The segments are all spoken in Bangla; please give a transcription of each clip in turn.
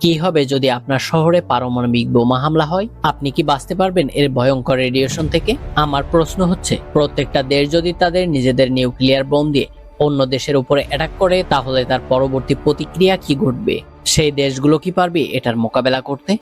কি হবে যদি আপনার শহরে পারমাণবিক বোমা হামলা হয়? আপনি কি বাঁচতে পারবেন এর ভয়ঙ্কর রেডিয়েশন থেকে? আমার প্রশ্ন হচ্ছে, প্রত্যেকটা দেশ যদি তাদের নিজেদের নিউক্লিয়ার বোম দিয়ে অন্য দেশের উপরে অ্যাটাক করে, তাহলে তার পরবর্তী প্রতিক্রিয়া কি ঘটবে? সেই দেশগুলো কি পারবে এটার মোকাবেলা করতে?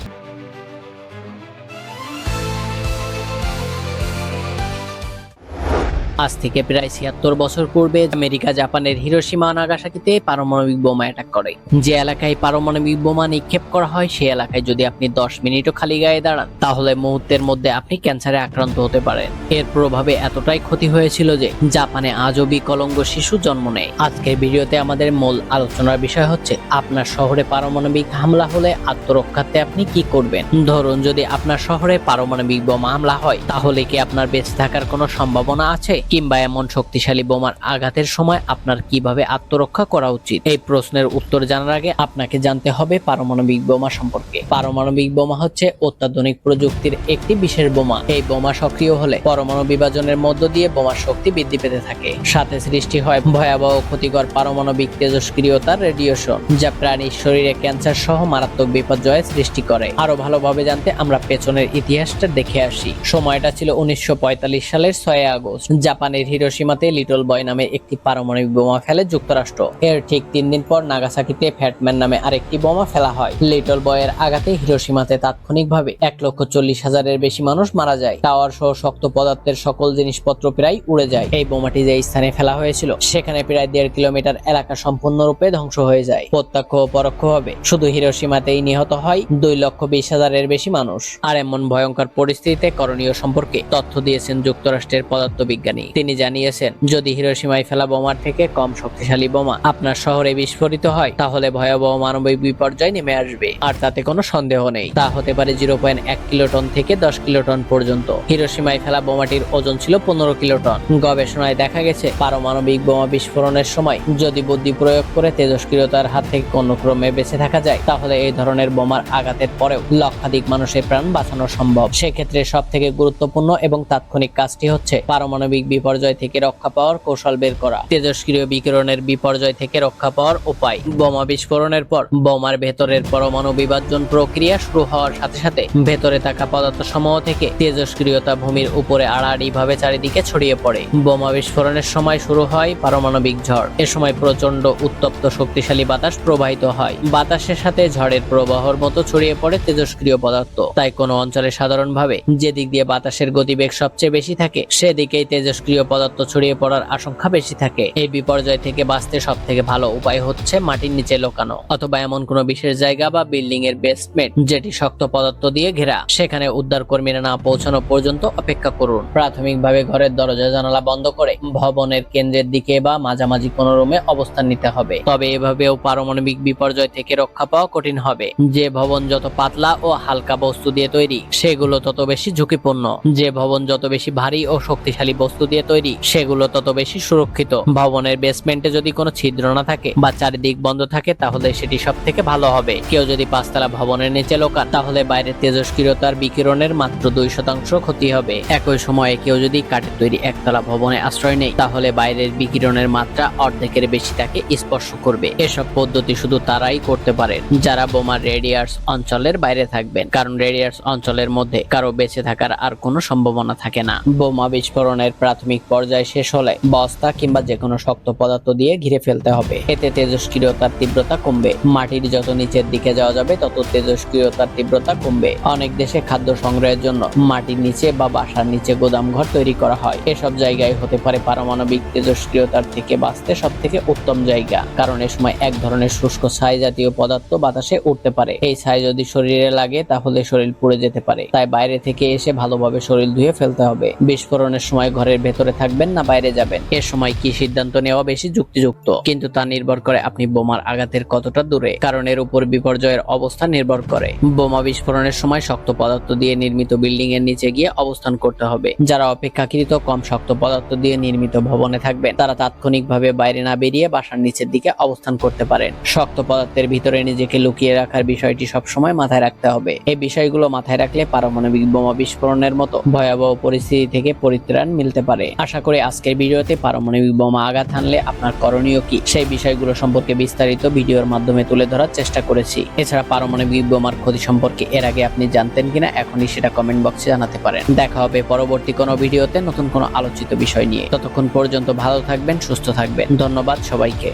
আজ থেকে প্রায় ছিয়াত্তর বছর পূর্বে আমেরিকা, জাপানের হিরোসীমা নাগাসাকিতে পারমাণবিক বোমা অ্যাটাক করে। যে এলাকায় পারমাণবিক বোমা নিক্ষেপ করা হয় সেই এলাকায় যদি আপনি দশ মিনিটও খালি গায়ে দাঁড়ান, তাহলে মুহূর্তের মধ্যে আপনি ক্যান্সারে আক্রান্ত হতে পারেন। এর প্রভাবে এতটাই ক্ষতি হয়েছিল যে জাপানে আজও বিকলঙ্গ শিশু জন্ম নেয়। আজকের ভিডিওতে আমাদের মূল আলোচনার বিষয় হচ্ছে, আপনার শহরে পারমাণবিক হামলা হলে আত্মরক্ষার্থে আপনি কি করবেন? ধরুন যদি আপনার শহরে পারমাণবিক বোমা হামলা হয়, তাহলে কি আপনার বেঁচে থাকার কোনো সম্ভাবনা আছে? কিংবা এমন শক্তিশালী বোমার আঘাতের সময় আপনার কীভাবে আত্মরক্ষা করা উচিত? এই প্রশ্নের উত্তর জানার আগে আপনাকে জানতে হবে পারমাণবিক বোমা সম্পর্কে। পারমাণবিক বোমা হচ্ছে অত্যাধুনিক প্রযুক্তির একটি বিশেষ বোমা। এই বোমা সক্রিয় হলে পরমাণু বিভাজনের মধ্য দিয়ে বোমার শক্তি বৃদ্ধি পেতে থাকে। সাথে সৃষ্টি হয় ভয়াবহ ক্ষতিকর পারমাণবিক তেজস্ক্রিয়তার রেডিয়েশন, যা প্রাণীর শরীরে ক্যান্সার সহ মারাত্মক বিপর্যয়ের সৃষ্টি করে। আরও ভালোভাবে জানতে আমরা পেছনের ইতিহাসটা দেখে আসি। সময়টা ছিল উনিশশো পঁয়তাল্লিশ সালের ছয় আগস্ট জাপানের হিরোসীমাতে লিটল বয় নামে একটি পারমাণবিক বোমা ফেলে যুক্তরাষ্ট্র। এর ঠিক তিন দিন পর নাগাসাকিতে ফ্যাটম্যান নামে আরেকটি বোমা ফেলা হয়। লিটল বয়ের আঘাতে হিরোসীমাতে তাৎক্ষণিকভাবে এক লক্ষ চল্লিশ হাজারের বেশি মানুষ মারা যায়। টাওয়ার সহ শক্ত পদার্থের সকল জিনিসপত্র প্রায় উড়ে যায়। এই বোমাটি যে স্থানে ফেলা হয়েছিল, সেখানে প্রায় দেড় কিলোমিটার এলাকা সম্পূর্ণরূপে ধ্বংস হয়ে যায়। প্রত্যক্ষ ও পরোক্ষভাবে, শুধু হিরোসীমাতেই নিহত হয় দুই লক্ষ বিশ হাজারের বেশি মানুষ। আর এমন ভয়ঙ্কর পরিস্থিতিতে করণীয় সম্পর্কে তথ্য দিয়েছেন যুক্তরাষ্ট্রের পদার্থবিজ্ঞানী তিনি জানিয়েছেন, যদি হিরোসীমায় ফেলা বোমার থেকে কম শক্তিশালী বোমা আপনার শহরে বিস্ফোরিত হয়, তাহলে ভয়াবহ মানবিক বিপর্যয় নেমে আসবে। আর তাতে কোনো সন্দেহ নেই। তা হতে পারে জিরো পয়েন্ট এক কিলোটন থেকে দশ কিলোটন পর্যন্ত। হিরোসীমায় ফেলা বোমাটির ওজন ছিল পনেরো কিলোটন। গবেষণায় দেখা গেছে, পারমাণবিক বোমা বিস্ফোরণের সময় যদি বুদ্ধি প্রয়োগ করে তেজস্ক্রিয়তার হাত থেকে কোনো ক্রমে বেঁচে থাকা যায়, তাহলে এই ধরনের বোমার আঘাতের পরেও লক্ষাধিক মানুষের প্রাণ বাঁচানো সম্ভব। সেক্ষেত্রে সব থেকে গুরুত্বপূর্ণ এবং তাৎক্ষণিক কাজটি হচ্ছে পারমাণবিক বিপর্যয় থেকে রক্ষা পাওয়ার কৌশল বের করা, তেজস্ক্রিয় বিকিরণের বিপর্যয় থেকে রক্ষা পাওয়ার উপায়, বোমা বিস্ফোরণের পর বোমার ভেতরের পরমাণু বিভাজন প্রক্রিয়া শুরু হওয়ার সাথে সাথে ভেতরে থাকা পদার্থ সমূহ থেকে তেজস্ক্রিয়তা ভূমির উপরে আড়াআড়ি ভাবে চারিদিকে ছড়িয়ে পড়ে। বোমা বিস্ফোরণের সময় শুরু হয় পারমাণবিক ঝড়। এ সময় প্রচণ্ড উত্তপ্ত শক্তিশালী বাতাস প্রবাহিত হয়। বাতাসের সাথে ঝড়ের প্রবাহর মতো ছড়িয়ে পড়ে তেজস্ক্রিয় পদার্থ। তাই কোনো অঞ্চলে সাধারণভাবে যে দিক দিয়ে বাতাসের গতিবেগ সবচেয়ে বেশি থাকে, সেদিকেই তেজস্ক্রিয় পদার্থ ছড়িয়ে পড়ার আশঙ্কা বেশি থাকে। এই বিপর্যয় থেকে বাঁচতে সব থেকে ভালো উপায় হচ্ছে মাটির নিচে লোকানো, অথবা এমন কোনো বিশেষ জায়গা বা বিল্ডিং এর বেসমেন্ট যেটি শক্ত পদার্থ দিয়ে ঘেরা। সেখানে উদ্ধার কর্মীরা না পৌঁছানো পর্যন্ত অপেক্ষা করুন। প্রাথমিকভাবে ঘরের দরজা, জানালা বন্ধ করে ভবনের কেন্দ্রের দিকে বা মাঝামাঝি কোনো রুমে অবস্থান নিতে হবে। তবে এভাবেও পারমাণবিক বিপর্যয় থেকে রক্ষা পাওয়া কঠিন হবে। যে ভবন যত পাতলা ও হালকা বস্তু দিয়ে তৈরি, সেগুলো তত বেশি ঝুঁকিপূর্ণ। যে ভবন যত বেশি ভারী ও শক্তিশালী বস্তু দিয়ে তৈরি। সেগুলো তত বেশি সুরক্ষিত। ভবনের বেসমেন্টে যদি কোনো ছিদ্র না থাকে বা চারিদিক বন্ধ থাকে, তাহলে সেটি সব থেকে ভালো হবে। কেউ যদি পাঁচতলা ভবনের নিচে লোকান, তাহলে বাইরের তেজস্ক্রিয়তার বিকিরণের মাত্র দুই শতাংশ ক্ষতি হবে। একই সময়ে কেউ যদি কাঠের তৈরি একতলা ভবনে আশ্রয় নেই তাহলে বাইরের বিকিরণের মাত্রা অর্ধেকের বেশি তাকে স্পর্শ করবে। এসব পদ্ধতি শুধু তারাই করতে পারেন। যারা বোমার রেডিয়ার্স অঞ্চলের বাইরে থাকবেন, কারণ রেডিয়ার্স অঞ্চলের মধ্যে কারও বেঁচে থাকার আর কোনো সম্ভাবনা থাকে না। বোমা বিস্ফোরণের প্রাথমিক পর্যায় শেষ হলে বস্তা কিংবা যে কোনো শক্ত পদার্থ দিয়ে ঘিরে ফেলতে হবে। এতে তেজস্ক্রিয়তার তীব্রতা কমবে। মাটির যত নিচের দিকে যাওয়া যাবে, তত তেজস্ক্রিয়তার তীব্রতা কমবে। অনেক দেশে খাদ্য সংগ্রহের জন্য মাটির নিচে বা বাসার নিচে গোদাম ঘর তৈরি করা হয়। এসব জায়গায় হতে পারে পারমাণবিক তেজস্ক্রিয়তার থেকে বাঁচতে সব থেকে উত্তম জায়গা, কারণ এ সময় এক ধরনের শুষ্ক ছাই জাতীয় পদার্থ বাতাসে উঠতে পারে। এই ছাই যদি শরীরে লাগে, তাহলে শরীর পুড়ে যেতে পারে। তাই বাইরে থেকে এসে ভালোভাবে শরীর ধুয়ে ফেলতে হবে। বিস্ফোরণের সময় ঘরের ভেতরে থাকবেন না বাইরে যাবেন। এ সময় কি সিদ্ধান্ত নেওয়া বেশি যুক্তিযুক্ত? কিন্তু তা নির্ভর করে আপনি বোমার আঘাতের কতটা দূরে, কারণ এর উপর বিপর্যয়ের অবস্থা নির্ভর করে। বোমা বিস্ফোরণের সময় শক্ত পদার্থ দিয়ে নির্মিত বিল্ডিং এর নিচে গিয়ে অবস্থান করতে হবে। যারা অপেক্ষাকৃত কম শক্ত পদার্থ দিয়ে নির্মিত ভবনে থাকবেন, তারা তাৎক্ষণিকভাবে বাইরে না বেরিয়ে বাসার নিচের দিকে অবস্থান করতে পারেন। শক্ত পদার্থের ভিতরে নিজেকে লুকিয়ে রাখার বিষয়টি সবসময় মাথায় রাখতে হবে। এই বিষয়গুলো মাথায় রাখলে পারমাণবিক বোমা বিস্ফোরণের মতো ভয়াবহ পরিস্থিতি থেকে পরিত্রাণ মিলতে পারে। পারে। আশা করি আজকের ভিডিওতে পারমাণবিক বোমা আঘাত হানলে আপনার করণীয় কি? সেই বিষয়গুলো সম্পর্কে বিস্তারিত ভিডিওর মাধ্যমে তুলে ধরার চেষ্টা করেছি। এছাড়া পারমাণবিক বোমার ক্ষতি সম্পর্কে এর আগে আপনি জানতেন কিনা এখনই সেটা কমেন্ট বক্সে জানাতে পারেন। দেখা হবে পরবর্তী কোনো ভিডিওতে নতুন কোনো আলোচিত বিষয় নিয়ে। ততক্ষণ পর্যন্ত ভালো থাকবেন, সুস্থ থাকবেন। ধন্যবাদ সবাইকে।